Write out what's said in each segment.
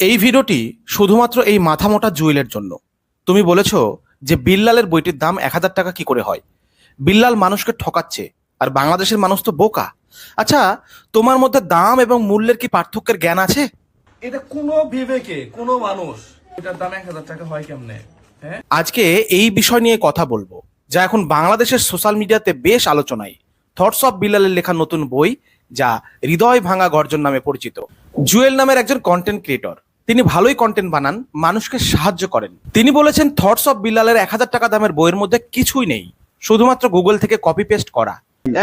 এই ভিডিওটি শুধুমাত্র এই মাথা মোটা জুয়েলের জন্য। তুমি বলেছ যে বিল্লালের বইটির দাম এক হাজার টাকা কি করে হয়? বিল্লাল মানুষকে ঠকাচ্ছে আর বাংলাদেশের মানুষ তো বোকা। আচ্ছা তোমার মধ্যে দাম এবং মূল্যের কি পার্থক্যের জ্ঞান আছে? এটা কোনো বিবেকে কোনো মানুষ এটার দাম এক হাজার টাকা হয় কেমনে? হ্যাঁ? আজকে এই বিষয় নিয়ে কথা বলব যা এখন বাংলাদেশের সোশ্যাল মিডিয়াতে বেশ আলোচনায়। থটস অফ বিল্লালের লেখা নতুন বই যা হৃদয় ভাঙা গর্জন নামে পরিচিত। জুয়েল নামের একজন কন্টেন্ট ক্রিয়েটর তিনি ভালোই কন্টেন্ট বানান মানুষকে সাহায্য করেন। তিনি বলেছেন থটস অফ বিল্লালের এক হাজার টাকা দামের বইয়ের মধ্যে কিছুই নেই। শুধুমাত্র গুগল থেকে কপি পেস্ট করা।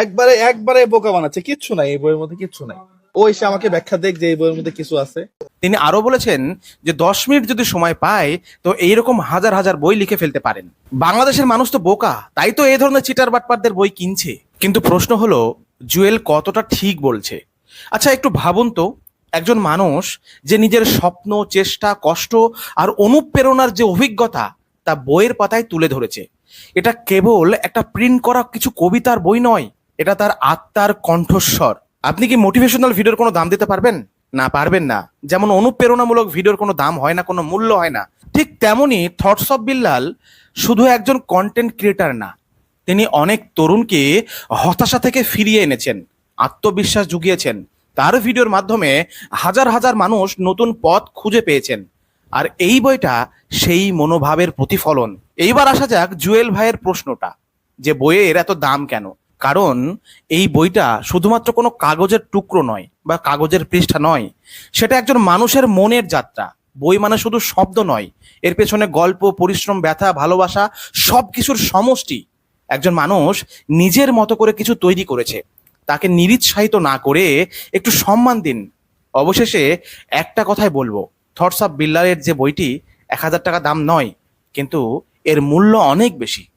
একবারে একবারে বোকা বানাচ্ছে কিচ্ছু নাই এই বইয়ের মধ্যে কিচ্ছু নাই। ও এসে আমাকে ব্যাখ্যা দেখ যে এই বইয়ের মধ্যে কিছু আছে। তিনি আরও বলেছেন যে দশ মিনিট যদি সময় পায় তো এইরকম হাজার হাজার বই লিখে ফেলতে পারেন। বাংলাদেশের মানুষ তো বোকা তাই তো এই ধরনের চিটার বাটপারদের বই কিনছে। কিন্তু প্রশ্ন হলো জুয়েল কতটা ঠিক বলছে? আচ্ছা একটু ভাবুন তো একজন মানুষ যে নিজের স্বপ্ন, চেষ্টা, কষ্ট আর অনুপ্রেরণার যে অভিজ্ঞতা তা বইয়ের পাতায় তুলে ধরেছে। এটা কেবল একটা প্রিন্ট করা কিছু কবিতার বই নয়, এটা তার আত্মার কণ্ঠস্বর। আপনি কি মোটিভেশনাল ভিডিওর কোনো দাম দিতে পারবেন? না পারবেন না। যেমন অনুপ্রেরণামূলক ভিডিওর কোনো দাম হয় না, কোনো মূল্য হয় না। ঠিক তেমনই থটস অফ বিল্লাল শুধু একজন কন্টেন্ট ক্রিয়েটার না, তিনি অনেক তরুণকে হতাশা থেকে ফিরিয়ে এনেছেন, আত্মবিশ্বাস জুগিয়েছেন। তার ভিডিওর মাধ্যমে হাজার হাজার মানুষ নতুন পথ খুঁজে পেয়েছেন। আর এই বইটা সেই মনোভাবের প্রতিফলন। এইবার আসা যাক জুয়েল ভাইয়ের প্রশ্নটা, যে বইয়ের এত দাম কেন? কারণ এই বইটা শুধুমাত্র কোনো কাগজের টুকরো নয় বা কাগজের পৃষ্ঠা নয়, সেটা একজন মানুষের মনের যাত্রা। বই মানে শুধু শব্দ নয়, এর পেছনে গল্প, পরিশ্রম, ব্যথা, ভালোবাসা সব কিছুর সমষ্টি। একজন মানুষ নিজের মতো করে কিছু তৈরি করেছে। তাকে নিরুৎসাহিত না করে একটু সম্মান দিন। অবশেষে একটা কথাই বলব থটস অফ বিল্লারের যে বইটি, এক হাজার টাকা দাম নয়, কিন্তু এর মূল্য অনেক বেশি।